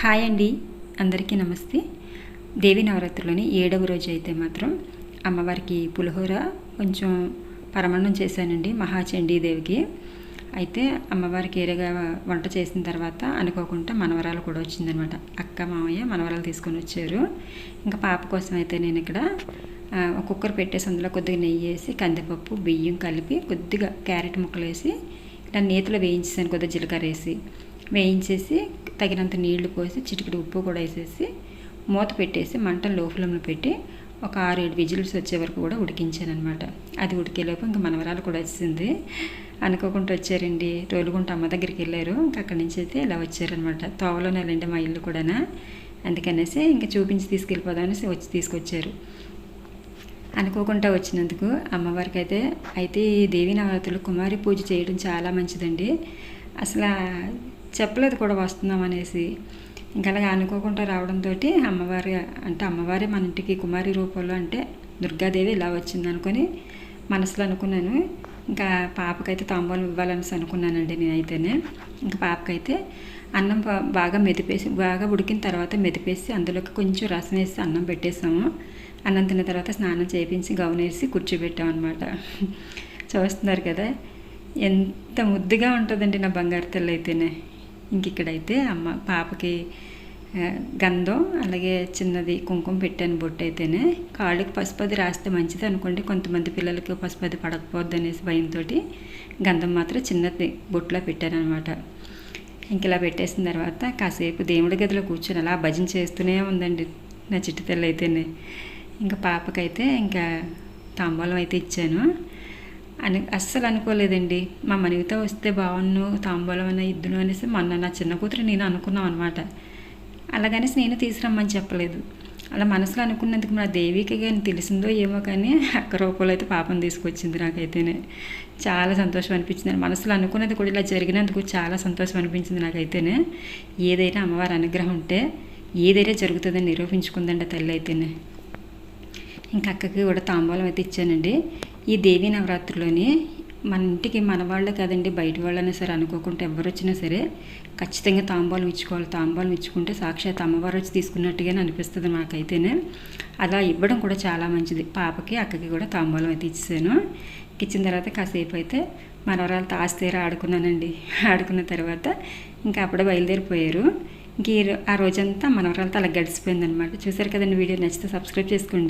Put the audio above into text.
Hi అండి. అందరికీ నమస్తే. దేవి నవరాత్రిలోని ఏడవ రోజు అయితే మాత్రం అమ్మవారికి పులిహోర కొంచెం పరమణం చేశానండి మహాచండీ దేవికి. అయితే అమ్మవారికి ఏరగా వంట చేసిన తర్వాత అనుకోకుండా మనవరాలు కూడా వచ్చిందనమాట. అక్క మామయ్య మనవరాలు తీసుకొని వచ్చారు. ఇంకా పాప కోసం అయితే నేను ఇక్కడ కుక్కర్ పెట్టేసి అందులో కొద్దిగా నెయ్యి వేసి కందిపప్పు బియ్యం కలిపి కొద్దిగా క్యారెట్ ముక్కలు వేసి ఇలా నేతిలో వేయించేసాను కొద్దిగా జీలకర్ర వేసి. వేయించేసి తగినంత నీళ్ళు పోసి చిటికిడి ఉప్పు కూడా వేసేసి మూత పెట్టేసి మంట లో ఫ్లేమ్లో పెట్టి ఒక ఆరు ఏడు విజిల్స్ వచ్చే వరకు కూడా ఉడికించాను అనమాట అది ఉడికేలోపు ఇంకా మనవరాలు కూడా వచ్చింది. అనుకోకుండా వచ్చారండి. తోలుగుంట అమ్మ దగ్గరికి వెళ్ళారు. ఇంకా అక్కడి నుంచి అయితే ఇలా వచ్చారనమాట తోవలోనే వెళ్ళండి మా ఇల్లు కూడానా? అందుకనేసి ఇంకా చూపించి తీసుకెళ్ళిపోదాం అనేసి వచ్చి తీసుకొచ్చారు. అనుకోకుండా వచ్చినందుకు అమ్మవారికి అయితే అయితే ఈ దేవి నవరాత్రులు కుమారి పూజ చేయడం చాలా మంచిదండి. అసలు చెప్పలేదు కూడా వస్తున్నాం అనేసి. ఇంకా అలాగే అనుకోకుండా రావడంతో అమ్మవారి అంటే అమ్మవారే మన ఇంటికి కుమారి రూపంలో అంటే దుర్గాదేవి ఇలా వచ్చింది అనుకొని మనసులో అనుకున్నాను. ఇంకా పాపకైతే తాంబూలం ఇవ్వాలనేసి అనుకున్నానండి నేనైతేనే. ఇంకా పాపకైతే అన్నం బా- బాగా మెదిపేసి బాగా ఉడికిన తర్వాత మెదిపేసి అందులోకి కొంచెం రసం వేసి అన్నం పెట్టేసాము. అన్నం తిన్న తర్వాత స్నానం చేయించి గౌనేసి వేసి కూర్చోబెట్టాం అనమాట చూస్తున్నారు కదా ఎంత ముద్దుగా ఉంటుందండి నా బంగారు తెల్ల అయితేనే. ఇంక ఇక్కడైతే అమ్మ పాపకి గంధం అలాగే చిన్నది కుంకుమ పెట్టాను బొట్టు అయితేనే కాళ్ళకి పసుపు అది రాస్తే మంచిది అనుకోండి. కొంతమంది పిల్లలకి పసుపది అది పడకపోద్ది అనేసి భయంతో గంధం మాత్రం చిన్నది బొట్టులో పెట్టాను అనమాట ఇంక ఇలా పెట్టేసిన తర్వాత కాసేపు దేవుడి గదిలో కూర్చొని అలా భజన చేస్తూనే ఉందండి నా చిట్టి తెల్ల అయితేనే. ఇంకా పాపకైతే ఇంకా తాంబూలం అయితే ఇచ్చాను. అని అస్సలు అనుకోలేదండి. మా మనవితో వస్తే బాగున్ను తాంబూలం అన్న ఇద్దును అనేసి మొన్న నా చిన్న కూతురు నేను అనుకున్నాం అనమాట అలాగనేసి నేను తీసుకురమ్మని చెప్పలేదు. అలా మనసులో అనుకున్నందుకు మా దేవికి కానీ తెలిసిందో ఏమో కానీ అక్క రూపంలో అయితే పాపం తీసుకొచ్చింది నాకైతేనే. చాలా సంతోషం అనిపించింది. మనసులో అనుకున్నది కూడా ఇలా జరిగినందుకు చాలా సంతోషం అనిపించింది నాకైతేనే. ఏదైనా అమ్మవారి అనుగ్రహం ఉంటే ఏదైనా జరుగుతుందని నిరూపించుకుందండి ఆ తల్లి అయితేనే. ఇంకా అక్కకి కూడా తాంబూలం అయితే ఇచ్చానండి. ఈ దేవి నవరాత్రిలోని మన ఇంటికి మన వాళ్ళే కాదండి బయట వాళ్ళైనా సరే అనుకోకుండా ఎవరు వచ్చినా సరే ఖచ్చితంగా తాంబూలం ఇచ్చుకోవాలి. తాంబూలం ఇచ్చుకుంటే సాక్షాత్ అమ్మవారు వచ్చి తీసుకున్నట్టుగానే అనిపిస్తుంది నాకైతేనే అలా ఇవ్వడం కూడా చాలా మంచిది. పాపకి అక్కకి కూడా తాంబాలం అయితే ఇచ్చేసాను. ఇచ్చిన తర్వాత కాసేపు అయితే మనవరాలతో ఆస్తేర ఆడుకున్నానండి. ఆడుకున్న తర్వాత ఇంకా అప్పుడే బయలుదేరిపోయారు. ఇంక ఈ ఆ రోజంతా మనవరాలతో అలా గడిచిపోయిందనమాట చూసారు కదండి వీడియో నచ్చితే సబ్స్క్రైబ్ చేసుకోండి.